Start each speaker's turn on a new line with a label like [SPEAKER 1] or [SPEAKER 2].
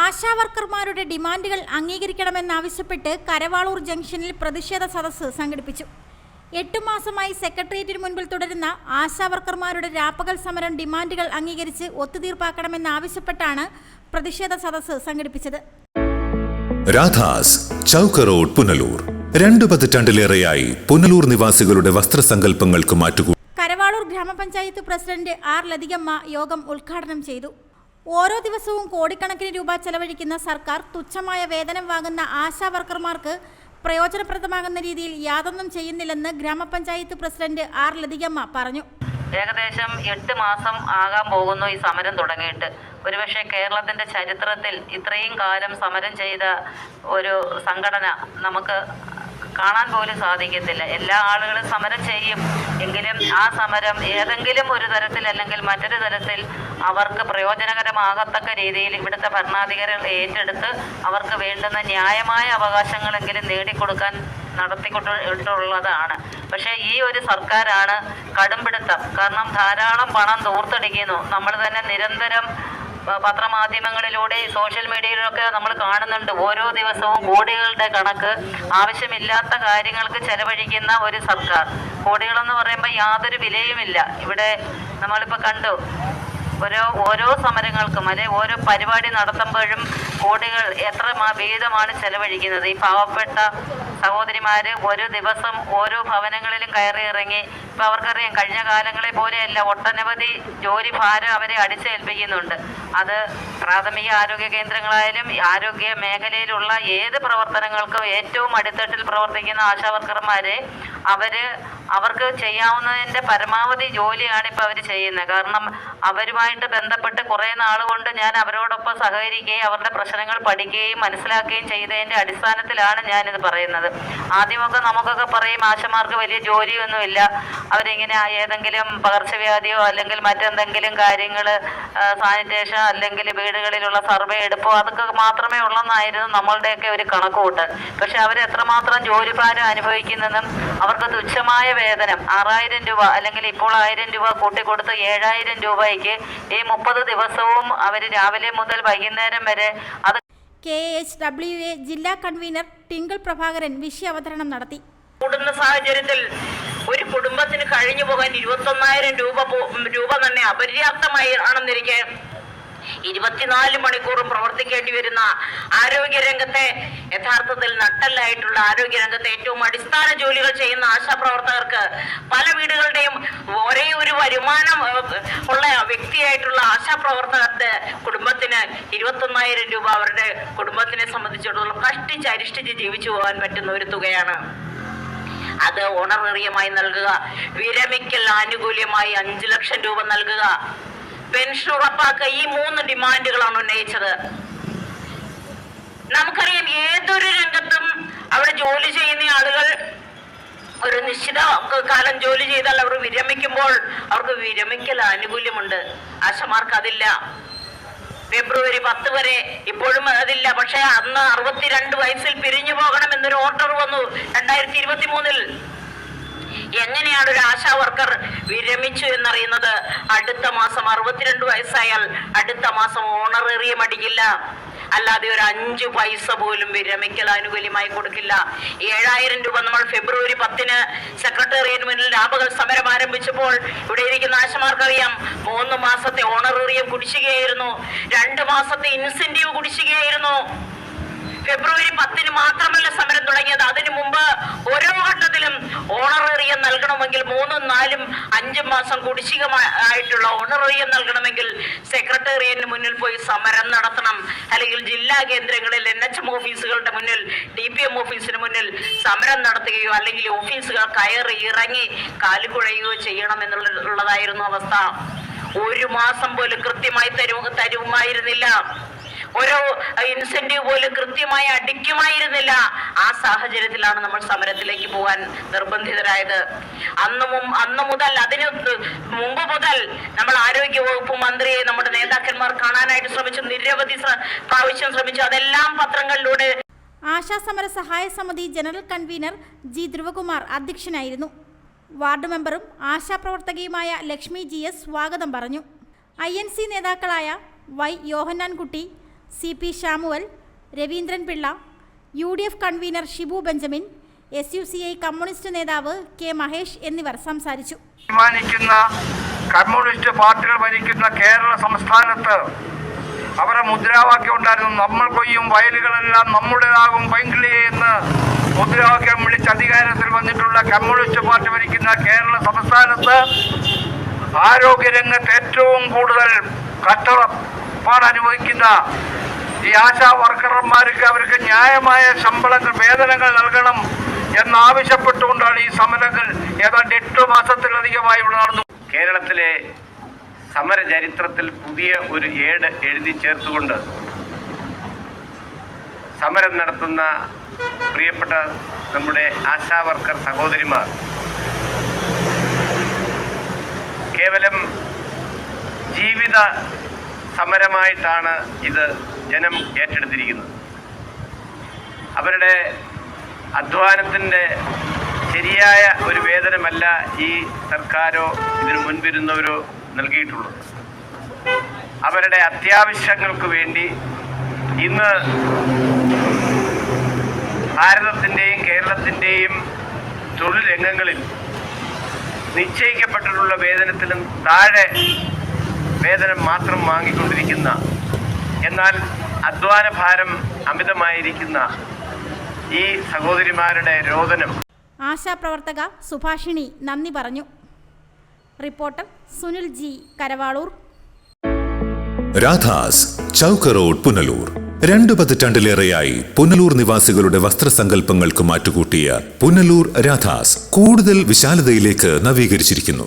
[SPEAKER 1] ആശാവർക്കർമാരുടെ ഡിമാൻഡുകൾ അംഗീകരിക്കണമെന്നാവശ്യപ്പെട്ട് കരവാളൂർ ജംഗ്ഷനിൽ പ്രതിഷേധ സദസ്സ് സംഘടിപ്പിച്ചു. എട്ടു മാസമായി സെക്രട്ടേറിയറ്റിന് മുൻപിൽ തുടരുന്ന ആശാവർക്കർമാരുടെ രാപ്പകൽ സമരം ഡിമാൻഡുകൾ അംഗീകരിച്ച് ഒത്തുതീർപ്പാക്കണമെന്നാവശ്യപ്പെട്ടാണ് പ്രതിഷേധ സദസ്സ് സംഘടിപ്പിച്ചത്.
[SPEAKER 2] രാധാസ് ചൗക്ക് റോഡ് പുനലൂർ. രണ്ടു പതിറ്റാണ്ടിലേറെയായി പുനലൂർ നിവാസികളുടെ വസ്ത്രസങ്കല്പങ്ങൾക്ക് മാറ്റുകൂ
[SPEAKER 1] കരവാളൂർ ഗ്രാമപഞ്ചായത്ത് പ്രസിഡന്റ് ആർ ലതികമ്മ യോഗം ഉദ്ഘാടനം ചെയ്തു. ഓരോ ദിവസവും കോടിക്കണക്കിന് രൂപ ചെലവഴിക്കുന്ന സർക്കാർ തുച്ഛമായ വേതനം വാങ്ങുന്ന ആശാ വർക്കർമാർക്ക് പ്രയോജനപ്രദമാകുന്ന രീതിയിൽ യാതൊന്നും ചെയ്യുന്നില്ലെന്ന് ഗ്രാമപഞ്ചായത്ത് പ്രസിഡന്റ് ആർ ലതികമ്മ പറഞ്ഞു.
[SPEAKER 3] ഏകദേശം എട്ട് മാസം ആകാൻ പോകുന്നു ഈ സമരം തുടങ്ങിയിട്ട്. ഒരുപക്ഷെ കേരളത്തിന്റെ ചരിത്രത്തിൽ ഇത്രയും കാലം സമരം ചെയ്ത ഒരു സംഘടന നമുക്ക് കാണാൻ പോലും സാധിക്കത്തില്ല. എല്ലാ ആളുകളും സമരം ചെയ്യും. എങ്കിലും ആ സമരം ഏതെങ്കിലും ഒരു തരത്തിൽ അല്ലെങ്കിൽ മറ്റൊരു തരത്തിൽ അവർക്ക് പ്രയോജനകരമാകത്തക്ക രീതിയിൽ ഇവിടുത്തെ ഭരണാധികാരികൾ ഏറ്റെടുത്ത് അവർക്ക് വേണ്ടുന്ന ന്യായമായ അവകാശങ്ങളെങ്കിലും നേടിക്കൊടുക്കാൻ നടത്തിക്കൊണ്ടിട്ടുള്ളതാണ്. പക്ഷേ ഈ ഒരു സർക്കാരാണ് കടുംപിടുത്തം. കാരണം ധാരാളം പണം ദൂർത്തടിക്കുന്നു നമ്മൾ തന്നെ നിരന്തരം പത്രമാധ്യമങ്ങളിലൂടെ സോഷ്യൽ മീഡിയയിലൊക്കെ നമ്മൾ കാണുന്നുണ്ട്. ഓരോ ദിവസവും കോടികളുടെ കണക്ക് ആവശ്യമില്ലാത്ത കാര്യങ്ങൾക്ക് ചെലവഴിക്കുന്ന ഒരു സർക്കാർ. കോടികളെന്ന് പറയുമ്പോൾ യാതൊരു വിലയുമില്ല. ഇവിടെ നമ്മളിപ്പോൾ കണ്ടു. ഓരോ ഓരോ സമരങ്ങൾക്കും അല്ലെ ഓരോ പരിപാടി നടത്തുമ്പോഴും കോടികൾ എത്ര വീതമാണ് ചെലവഴിക്കുന്നത്. ഈ പാവപ്പെട്ട സഹോദരിമാര് ഒരു ദിവസം ഓരോ ഭവനങ്ങളിലും കയറി ഇറങ്ങി ഇപ്പൊ അവർക്കറിയാം കഴിഞ്ഞ കാലങ്ങളെ പോലെയല്ല ഒട്ടനവധി ജോലി ഭാരം അവരെ അടിച്ചേൽപ്പിക്കുന്നുണ്ട്. അത് പ്രാഥമിക ആരോഗ്യ കേന്ദ്രങ്ങളായാലും ആരോഗ്യ മേഖലയിലുള്ള ഏത് പ്രവർത്തനങ്ങൾക്കും ഏറ്റവും അടിത്തട്ടിൽ പ്രവർത്തിക്കുന്ന ആശാവർക്കർമാരെ അവർ അവർക്ക് ചെയ്യാവുന്നതിന്റെ പരമാവധി ജോലിയാണ് ഇപ്പൊ അവർ ചെയ്യുന്നത്. കാരണം അവരുമായിട്ട് ബന്ധപ്പെട്ട് കുറെ നാൾ കൊണ്ട് ഞാൻ അവരോടൊപ്പം സഹകരിക്കുകയും അവരുടെ പ്രശ്നങ്ങൾ പഠിക്കുകയും മനസ്സിലാക്കുകയും ചെയ്തതിന്റെ അടിസ്ഥാനത്തിലാണ് ഞാനിത് പറയുന്നത്. ആദ്യമൊക്കെ നമുക്കൊക്കെ പറയും ആശമാർക്ക് വലിയ ജോലിയൊന്നുമില്ല. അവരിങ്ങനെ ഏതെങ്കിലും പകർച്ചവ്യാധിയോ അല്ലെങ്കിൽ മറ്റെന്തെങ്കിലും കാര്യങ്ങൾ സാനിറ്റേഷൻ അല്ലെങ്കിൽ വീടുകളിലുള്ള സർവേ എടുപ്പോ അതൊക്കെ മാത്രമേ ഉള്ളെന്നായിരുന്നു നമ്മളുടെയൊക്കെ ഒരു കണക്കുകൂട്ട് പക്ഷെ അവർ എത്രമാത്രം ജോലിഭാരം അനുഭവിക്കുന്നതും അവർക്ക് തുച്ഛമായ വേതനം ആറായിരം രൂപ അല്ലെങ്കിൽ ഇപ്പോൾ ആയിരം രൂപ കൂട്ടിക്കൊടുത്ത് ഏഴായിരം രൂപയ്ക്ക് ഈ മുപ്പത് ദിവസവും അവർ രാവിലെ മുതൽ വൈകുന്നേരം വരെ അത്
[SPEAKER 1] കെ എച്ച് ഡബ്ല്യു എ ജില്ലാ കൺവീനർ ടിങ്കിൾ പ്രഭാകരൻ വിഷയാവതരണം നടത്തി.
[SPEAKER 4] കൂടുന്ന സാഹചര്യത്തിൽ ഒരു കുടുംബത്തിന് കഴിഞ്ഞു പോകാൻ ഇരുപത്തൊന്നായിരം രൂപ രൂപ തന്നെ അപര്യാപ്തമായി ആണെന്നിരിക്കെ ഇരുപത്തിനാല് മണിക്കൂറും പ്രവർത്തിക്കേണ്ടി വരുന്ന ആരോഗ്യരംഗത്തെ യഥാർത്ഥത്തിൽ നട്ടല്ലായിട്ടുള്ള ആരോഗ്യരംഗത്തെ ഏറ്റവും അടിസ്ഥാന ജോലികൾ ചെയ്യുന്ന ആശാപ്രവർത്തകർക്ക് പല വീടുകളുടെയും ഒരേ ഒരു വരുമാനം ഉള്ള വ്യക്തിയായിട്ടുള്ള ആശാപ്രവർത്തകരുടെ കുടുംബത്തിന് ഇരുപത്തൊന്നായിരം രൂപ അവരുടെ കുടുംബത്തിനെ സംബന്ധിച്ചിടത്തോളം കഷ്ടിച്ച് അരിഷ്ടിച്ച് ജീവിച്ചു പോകാൻ പറ്റുന്ന ഒരു തുകയാണ്. അത് ഓണറേറിയമായി നൽകുക. വിരമിക്കൽ ആനുകൂല്യമായി അഞ്ചു ലക്ഷം രൂപ നൽകുക. പെൻഷൻ ഉറപ്പാക്കുക ഈ മൂന്ന് ഡിമാൻഡുകളാണ് ഉന്നയിച്ചത്. നമുക്കറിയാം ഏതൊരു രംഗത്തും അവിടെ ജോലി ചെയ്യുന്ന ആളുകൾ ഒരു നിശ്ചിത കാലം ജോലി ചെയ്താൽ അവർ വിരമിക്കുമ്പോൾ അവർക്ക് വിരമിക്കൽ ആനുകൂല്യമുണ്ട്. ആശമാർക്ക് അതില്ല. ഫെബ്രുവരി പത്ത് വരെ ഇപ്പോഴും അതില്ല. പക്ഷെ അന്ന് അറുപത്തിരണ്ട് വയസ്സിൽ പിരിഞ്ഞു പോകണം എന്നൊരു ഓർഡർ വന്നു രണ്ടായിരത്തി ഇരുപത്തി മൂന്നിൽ എങ്ങനെയാണ് ഒരു ആശാ വർക്കർ വിരമിച്ചു എന്നറിയുന്നത്? അടുത്ത മാസം അറുപത്തിരണ്ട് വയസ്സായാൽ അടുത്ത മാസം ഓണറേറിയം അടിക്കില്ല. അല്ലാതെ ഒരു അഞ്ച് പൈസ പോലും വിരമിക്കൽ ആനുകൂല്യമായി കൊടുക്കില്ല. ഏഴായിരം രൂപ നമ്മൾ ഫെബ്രുവരി പത്തിന് സെക്രട്ടേറിയറ്റ് മുന്നിൽ രാപകൽ സമരം ആരംഭിച്ചപ്പോൾ ഇവിടെ ഇരിക്കുന്ന ആശമാർക്കറിയാം മൂന്ന് മാസത്തെ ഓണറേറിയം കുടിശ്ശികയായിരുന്നു. രണ്ട് മാസത്തെ ഇൻസെന്റീവ് കുടിശ്ശികയായിരുന്നു. ഫെബ്രുവരി പത്തിന് മാത്രമല്ല സമരം തുടങ്ങിയത്. അതിനു മുമ്പ് ഓരോ ഘട്ടത്തിലും ഓണറേറിയം നൽകണമെങ്കിൽ മൂന്നും നാലും അഞ്ചും മാസം കുടിശ്ശിക ആയിട്ടുള്ള ഓണറേറിയം നൽകണമെങ്കിൽ സെക്രട്ടേറിയറ്റിന് മുന്നിൽ പോയി സമരം നടത്തണം. അല്ലെങ്കിൽ ജില്ലാ കേന്ദ്രങ്ങളിൽ എൻ എച്ച് എം ഓഫീസുകളുടെ മുന്നിൽ ഡി പി എം ഓഫീസിന് മുന്നിൽ സമരം നടത്തുകയോ അല്ലെങ്കിൽ ഓഫീസുകൾ കയറി ഇറങ്ങി കാലുകുഴയുകയോ ചെയ്യണം എന്നുള്ളതായിരുന്നു അവസ്ഥ. ഒരു മാസം പോലും കൃത്യമായി തരു തരുമായിരുന്നില്ല. ഓരോ ഇൻസെന്റീവ് പോലും കൃത്യമായി അടിക്കുമായിരുന്നില്ല. ആ സാഹചര്യത്തിലാണ് നമ്മൾ സമരത്തിലേക്ക് പോകാൻ നിർബന്ധിതരായത്. അന്ന് അന്ന് മുതൽ അതിന് മുമ്പ് മുതൽ നമ്മൾ ആരോഗ്യ വകുപ്പ് മന്ത്രിയെ നമ്മുടെ നേതാക്കന്മാർ കാണാനായിട്ട് ശ്രമിച്ചു. നിരവധി പ്രാവശ്യം ശ്രമിച്ചു. അതെല്ലാം പത്രങ്ങളിലൂടെ
[SPEAKER 1] ആശാ സമര സഹായ സമിതി ജനറൽ കൺവീനർ ജി ധ്രുവകുമാർ അധ്യക്ഷനായിരുന്നു. വാർഡ് മെമ്പറും ആശാപ്രവർത്തകയുമായ ലക്ഷ്മി ജി എസ് സ്വാഗതം പറഞ്ഞു. ഐ നേതാക്കളായ Y Yohannankutty C P Shamuel Raveendran Pillai U D F convener Shibu Benjamin S U C I communist നേതാവ് കെ മഹേഷ് എന്നിവർ സംസാരിച്ചു.
[SPEAKER 5] കമ്മ്യൂണിസ്റ്റ് പാർട്ടികൾ ഭരിക്കുന്ന കേരള സംസ്ഥാനത്ത് അവരുടെ മുദ്രാവാക്യം ഉണ്ടായിരുന്നു നമ്മൾ കൊയ്യും വയലുകളെല്ലാം നമ്മുടേതാകും പൈങ്കിളി എന്ന് മുദ്രാവാക്യം വിളിച്ച് അധികാരത്തിൽ വന്നിട്ടുള്ള കമ്മ്യൂണിസ്റ്റ് പാർട്ടി ഭരിക്കുന്ന കേരള സംസ്ഥാനത്ത് ആരോഗ്യരംഗത്ത് ഏറ്റവും കൂടുതൽ കഷ്ടപ്പാട് അനുഭവിക്കുന്ന ഈ ആശാ വർക്കർമാർക്ക് അവർക്ക് ന്യായമായ ശമ്പളങ്ങൾ വേതനങ്ങൾ നൽകണം എന്നാവശ്യപ്പെട്ടുകൊണ്ടാണ് ഈ സമരങ്ങൾ ഏതാണ്ട് എട്ട് മാസത്തിലധികമായി നടന്നു
[SPEAKER 6] കേരളത്തിലെ സമര ചരിത്രത്തിൽ പുതിയ ഒരു ഏട് എഴുതി ചേർത്തുകൊണ്ട് സമരം നടത്തുന്ന പ്രിയപ്പെട്ട നമ്മുടെ ആശാ വർക്കർ സഹോദരിമാർ കേവലം ജീവിത സമരമായിട്ടാണ് ഇത് ജനം ഏറ്റെടുത്തിരിക്കുന്നത്. അവരുടെ അധ്വാനത്തിന്റെ ശരിയായ ഒരു വേതനമല്ല ഈ സർക്കാരോ ഇതിനു മുൻപിരുന്നവരോ നൽകിയിട്ടുള്ളത്. അവരുടെ അത്യാവശ്യങ്ങൾക്ക് വേണ്ടി ഇന്ന് ഭാരതത്തിന്റെയും കേരളത്തിന്റെയും തൊഴിൽ രംഗങ്ങളിൽ നിശ്ചയിക്കപ്പെട്ടിട്ടുള്ള വേതനത്തിലും താഴെ വേതനം മാത്രം വാങ്ങിക്കൊണ്ടിരിക്കുന്ന എന്നാൽ അധ്വാന ഭാരം അമിതമായിരിക്കുന്ന ഈ സഹോദരിമാരുടെ രോദനം.
[SPEAKER 1] ആശാപ്രവർത്തക സുഭാഷിണി നന്ദി പറഞ്ഞു. Reporter Sunil G Karavaloor.
[SPEAKER 2] Radhas Chowk road Punalur. രണ്ടു പതിറ്റാണ്ടിലേറെയായി പുനലൂർ നിവാസികളുടെ വസ്ത്രസങ്കല്പങ്ങൾക്ക് മാറ്റുകൂട്ടിയ പുനലൂർ രാധാസ് കൂടുതൽ വിശാലതയിലേക്ക് നവീകരിച്ചിരിക്കുന്നു.